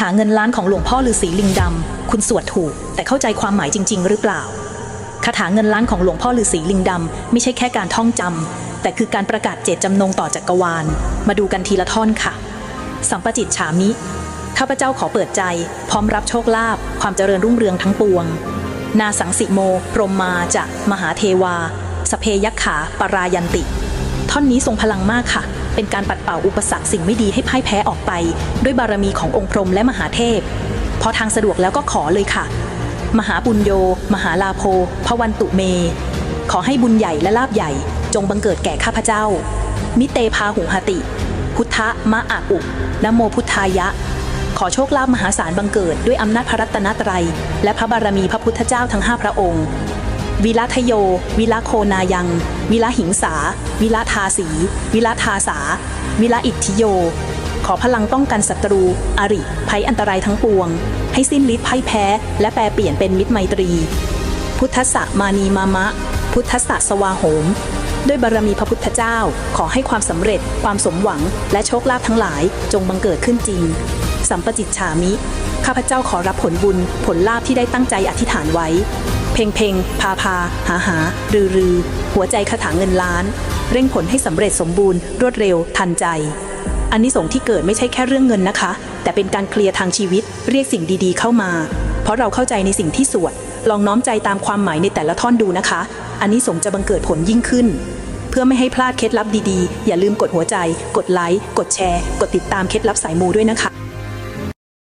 ถาเงินล้านของหลวงพ่อฤาษีลิงดำ คุณสวดถูก แต่เข้าใจความหมายจริง ๆ หรือเปล่า คาถาเงินล้านของหลวงพ่อฤาษีลิงดำ ไม่ใช่แค่การท่องจำ แต่คือการประกาศเจตจำนงต่อจักรวาล มาดูกันทีละท่อนค่ะ สัมปจิตฉามิ ข้าพเจ้าขอเปิดใจ พร้อมรับโชคลาภ ความเจริญรุ่งเรืองทั้งปวง นาสังสิโม พรมมาจะมหาเทวา สเพยักขา ปรายันติ ท่อนนี้ทรงพลังมากค่ะ เป็นการปัดเป่าอุปสรรคสิ่งไม่ดีให้พ่ายแพ้ออกไป ด้วยบารมีขององค์พรหมและมหาเทพ พอทางสะดวกแล้วก็ขอเลยค่ะ มหาบุญโย มหาลาโภพวันตุเม ขอให้บุญใหญ่และลาบใหญ่ จงบังเกิดแก่ข้าพเจ้า มิเตพาหุหติ พุทธะมะอาอุนโมพุทธายะ ขอโชคลาภมหาศาลบังเกิดด้วยอำนาจพระรัตนตรัย และพระบารมีพระพุทธเจ้าทั้งห้าพระองค์ วิลาทโย วิลาโคนายัง วิลหิงสา วิลาทาสี วิลาทาสา วิลาอิทธิโย ขอพลังป้องกันศัตรู อริ ภัยอันตรายทั้งปวง ให้สิ้นฤทธิ์พ่ายแพ้ และแปลเปลี่ยนเป็นมิตรไมตรี พุทธะมานีมามะ พุทธะสวาโหม ด้วยบารมีพระพุทธเจ้า ขอให้ความสำเร็จ ความสมหวัง และโชคลาภทั้งหลาย จงบังเกิดขึ้นจริง สัมปจิตฉามิ ข้าพเจ้าขอรับผลบุญ ผลลาภที่ได้ตั้งใจอธิษฐานไว้ พ่งเพ่งพาพา หาหา รือรือ หัวใจคาถาเงินล้าน เร่งผลให้สำเร็จสมบูรณ์ รวดเร็ว ทันใจ อันนี้สงที่เกิดไม่ใช่แค่เรื่องเงินนะคะ แต่เป็นการเคลียร์ทางชีวิต เรียกสิ่งดีๆ เข้ามา เพราะเราเข้าใจในสิ่งที่สวด ลองน้อมใจตามความหมายในแต่ละท่อนดูนะคะ อันนี้สงจะบังเกิดผลยิ่งขึ้น เพื่อไม่ให้พลาดเคล็ดลับดีๆ อย่าลืมกดหัวใจ กดไลค์ กดแชร์ กดติดตามเคล็ดลับสายมูด้วยนะคะ